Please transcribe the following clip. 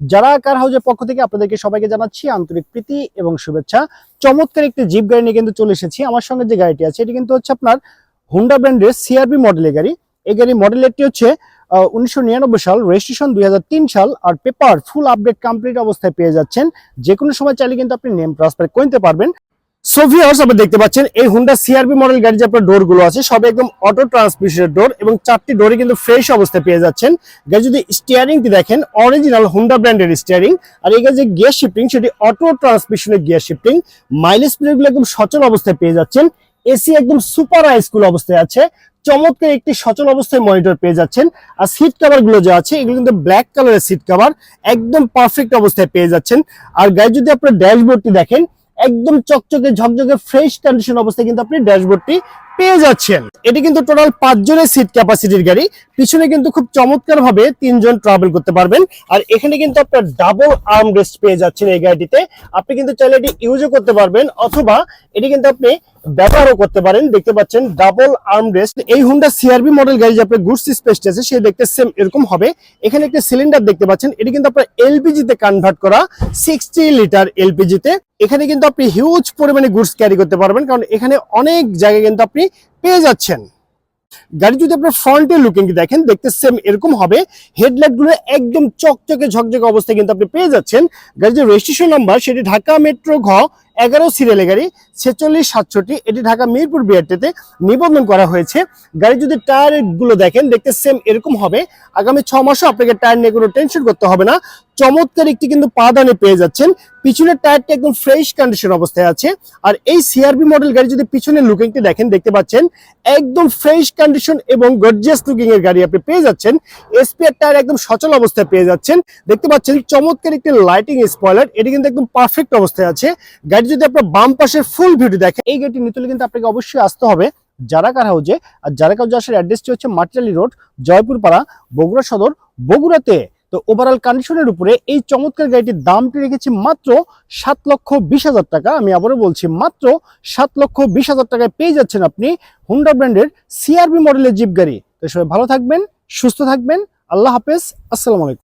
যারা কার হাউজের পক্ষ থেকে আপনাদেরকে সবাইকে জানাচ্ছি আন্তরিক প্রীতি এবং শুভেচ্ছা। চমৎকার একটি জিপ গাড়ি নিয়ে কিন্তু চলে এসেছি। আমার সঙ্গে যে গাড়িটি আছে, এটি কিন্তু হচ্ছে আপনার হুন্ডা ব্র্যান্ডের সিআরবি মডেলের গাড়ি। এই গাড়ি মডেলেরটি হচ্ছে উনিশশো নিরানব্বই সাল রেজিস্ট্রেশন দুই হাজার তিন সাল, আর পেপার ফুল আপডেট কমপ্লিট অবস্থায় পেয়ে যাচ্ছেন। যে কোনো সময় চাইলে কিন্তু আপনি নেম ট্রান্সফার করতে পারবেন। সোভিয়ার্স আপনি দেখতে পাচ্ছেন, এই হুন্ডা সিআরবি মডেল গাড়ি যে আপনার ডোরগুলো আছে, সব একদম অটো ট্রান্সমিশনের ডোর এবং চারটি ডোরে কিন্তু ফ্রেশ অবস্থায় পেয়ে যাচ্ছেন। গাড়ি যদি স্টিয়ারিংটি দেখেন অরিজিনাল হুন্ডা ব্র্যান্ডের স্টিয়ারিং আর এই যে গিয়ার শিফটিং সেটি অটো ট্রান্সমিশনের গিয়ার শিফটিং মাইলেজগুলো একদম সচল অবস্থায় পেয়ে যাচ্ছেন। এসি একদম সুপার হাইস্কুল অবস্থায় আছে। চমৎকার একটি সচল অবস্থায় মনিটর পেয়ে যাচ্ছেন। আর সিট কভারগুলো যে আছে, এগুলো কিন্তু ব্ল্যাক কালারের সিট কভার একদম পারফেক্ট অবস্থায় পেয়ে যাচ্ছেন। আর গাড়ি যদি আপনার ড্যাশবোর্ডটি দেখেন একদম চকচকে ঝকঝকে ফ্রেশ কন্ডিশন অবস্থায় কিন্তু আপনি ড্যাশবোর্ডটি পেয়ে যাচ্ছেন। এটি কিন্তু টোটাল পাঁচজনের সিট ক্যাপাসিটির গাড়ি। পিছনে কিন্তু খুব চমৎকার ভাবে তিনজন ট্রাভেল করতে পারবেন। আর এখানে কিন্তু আপনার ডাবল আর্ম রেস্ট পেয়ে যাচ্ছেন এই গাড়িটিতে। আপনি কিন্তু চাইলে এটি ইউজও করতে পারবেন, অথবা এটি কিন্তু আপনি ব্যবহারও করতে পারেন। দেখতে পাচ্ছেন ডাবল আর্ম রেস্ট এই হুন্ডা সিআরবি মডেল গাড়ি যে আপনার গুডস স্পেসটি আছে, সে দেখতে সেম এরকম হবে। এখানে একটা সিলিন্ডার দেখতে পাচ্ছেন। এটি কিন্তু আপনার এলপিজি তে কনভার্ট করা সিক্সটি লিটার এলপিজি তে। এখানে কিন্তু আপনি হিউজ পরিমাণে গুডস ক্যারি করতে পারবেন, কারণ এখানে অনেক জায়গায় কিন্তু আপনি পেয়ে যাচ্ছেন। গাড়ি যদি আপনার ফ্রন্টের লুকিং দেখেন, দেখতে সেম এরকম হবে। হেডলাইটগুলো একদম চকচকে ঝকঝকে অবস্থায় কিন্তু আপনি পেয়ে যাচ্ছেন। গাড়ির যে রেজিস্ট্রেশন নাম্বার সেটি ঢাকা মেট্রো ঘ এগারো সিরিয়ালের গাড়ি, ছেচল্লিশ, সাতষট্টি, এটি ঢাকা মিরপুর বিআরটিতে নিবন্ধন করা হয়েছে। গাড়ি যদি টায়ারগুলো দেখেন, দেখতে সেম এরকম হবে। আগামী ছ মাসও আপনাকে টায়ার নিয়ে কোনো টেনশন করতে হবে না। চমৎকার একটি কিন্তু পাদানে পেয়ে যাচ্ছেন। পিছনের টায়ারটা একদম ফ্রেশ কন্ডিশন অবস্থায় আছে। আর এই সিআরবি মডেল গাড়ি যদি পিছনের লুকিংটি দেখেন, দেখতে পাচ্ছেন, একদম ফ্রেশ কন্ডিশন এবং গর্জিয়াস লুকিং এর গাড়ি আপনি পেয়ে যাচ্ছেন। এসপিআর টায়ার একদম সচল অবস্থায় পেয়ে যাচ্ছেন। দেখতে পাচ্ছেন, চমৎকার একটি লাইটিং স্পয়লার এটি কিন্তু একদম পারফেক্ট অবস্থায় আছে। গাড়ি যদি আপনার বাম পাশের ফুল ভিউটি দেখেন, এই গাড়িটি নিতে হলে কিন্তু আপনাকে অবশ্যই আসতে হবে যারা কার হাউজে আর যারা কাউজে আসার অ্যাড্রেসটি হচ্ছে মাটিয়ালি রোড জয়পুর পাড়া বগুড়া সদর, বগুড়াতে। তো ওভারঅল কন্ডিশনের উপরে এই চমৎকার গাড়িটির দামটি রেখেছি মাত্র সাত লক্ষ বিশ হাজার টাকা। আমি আবারও বলছি, মাত্র সাত লক্ষ বিশ হাজার টাকায় পেয়ে যাচ্ছেন আপনি হুন্ডা ব্র্যান্ডের সিআরবি মডেলের জিপ গাড়ি। তো সবাই ভালো থাকবেন, সুস্থ থাকবেন। আল্লাহ হাফেজ, আসসালামু আলাইকুম।